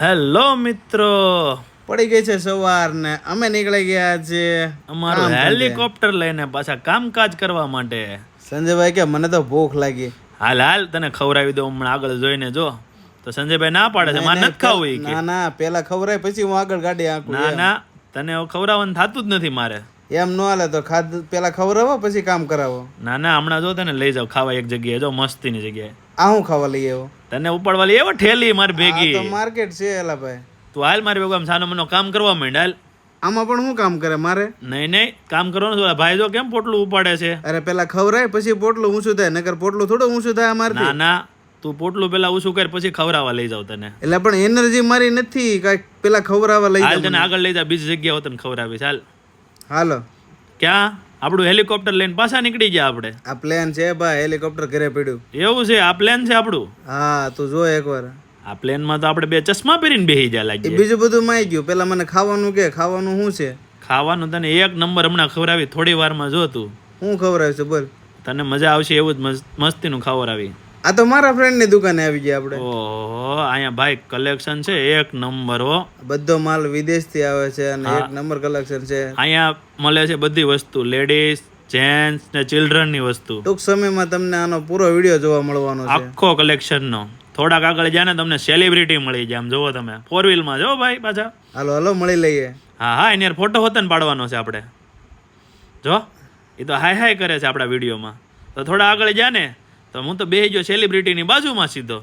Hello મિત્રો. પડી ગઈ છે સવાર ને અમે નીકળી ગયા છે અમારું હેલિકોપ્ટર લઈને પાછા કામકાજ કરવા માટે. સંજયભાઈ કે મને તો ભૂખ લાગી. હાલ હાલ તને ખવડાવી દઉં હમણાં આગળ જોઈને જો. તો સંજયભાઈ ના પાડે છે મારે નથી ખાવું ના ના પેલા ખવડાય પછી હું આગળ ગાડી આંકું ના ના તને ખવડાવવાનું થતું જ નથી મારે. એમ ન હાલે તો ખાધ પેલા ખવડાવો પછી કામ કરાવો. ના ના હમણાં જો તને લઈ જાવ ખાવા એક જગ્યાએ જો મસ્તીની જગ્યાએ. આ હું ખાવા લઈ આવ્યો? તને ઉપાડવા લઈ એવો ઠેલી મારી આ તો માર્કેટ છે એલા ભાઈ. તું હાલ મારી ભેગું આમ સાનો મનો કામ કરવા માંડ હાલ. આમાં પણ શું કામ કરે મારે? નહીં નહીં કામ કરવાનું છે. ભાઈ જો કેમ પોટલું ઉપાડે છે? અરે પેલા ખવરાય પછી પોટલું ઊંચું થાય નકર પોટલું થોડું ઊંચું થાય અમારે ના ના તું પોટલું પેલા ઊંચું કર પછી ખવડાવવા લઈ જાવ તને. એટલે પણ એનર્જી મારી નથી કાંઈક પેલા ખવરાવા લઈ જાવ તને આગળ લઈ જા બીજી જગ્યાએ તને ખવરાવી હાલ. હાલો. ક્યાં? આપણું હેલિકોપ્ટર લઈને પાછા નીકળી ગયા આપણે. આ પ્લેન છે ભાઈ હેલિકોપ્ટર ઘરે પડ્યું. એવું છે આ પ્લેન છે આપણું? હા તું જો એકવાર. આ પ્લેનમાં તો આપણે બે ચશ્મા પહેરીને બેસી જાય લાગી બીજું બધું માઈ ગયું. પેલા મને ખાવાનું કે ખાવાનું શું છે? ખાવાનું તને એક નંબર હમણાં ખવડાવી થોડી વારમાં જો તું. હું ખવડાવીશ બોલ. તને મજા આવશે એવું જ મસ્ત- મસ્તીનું ખવડાવી આ તો મારા ફ્રેન્ડની દુકાને આવી ગયા આપણે. ઓહો અહીંયા ભાઈ કલેક્શન છે એક નંબર હો. બધો માલ વિદેશથી આવે છે અને એક નંબર કલેક્શન છે. અહીંયા મળે છે બધી વસ્તુ લેડીઝ જેન્ટ્સ ને ચિલ્ડ્રનની વસ્તુ. ટૂંક સમયમાં તમને આનો પૂરો વીડિયો જોવા મળવાનો છે. આખો કલેક્શન નો. થોડાક આગળ જાય ને તમને સેલિબ્રિટી મળી જાય આમ જોવો તમે. ફોર વ્હીલમાં જો ભાઈ પાછા. હાલો હાલો મળી લઈએ. હા હા એની ફોટો હોતે ને પાડવાનો છે આપણે. જો એ તો હાય હાય કરે છે આપણા વિડીયોમાં. તો થોડા આગળ જા ને તો હું તો બેસી ગયો સેલિબ્રિટીની બાજુમાં સીધો.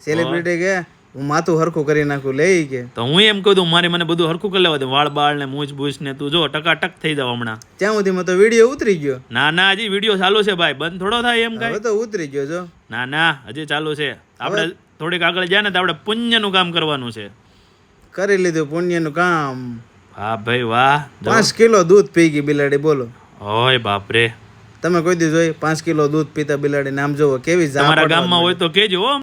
સેલિબ્રિટી કે? હું માથું હરખું કરી નાખું લઈ કે. તો હું એમ કહું મારે મને બધું હરખું કરી લેવા દે. વાળ બાળ ને મૂછ બૂછ ને તું જો ટકાટક થઈ જાવ હમણાં. ત્યાં સુધી તો વીડિયો ઉતરી ગયો. ના ના હજી વીડિયો ચાલુ છે ભાઈ. બંધ થોડો થાય એમ કાંઈ. તો ઉતરી ગયો જો ના ના હજી ચાલુ છે. આપણે થોડીક આગળ જાય ને તો આપણે પુણ્યનું કામ કરવાનું છે. કરી લીધું પુણ્યનું કામ. વાહ ભાઈ વાહ. પાંચ કિલો દૂધ પી ગઈ બિલાડી બોલો. ઓય બાપરે. તમે કોઈ દી જોઈ પાંચ કિલો દૂધ પીતા બિલાડી નામ જોવો કેવી તમારા ગામમાં હોય તો કેજો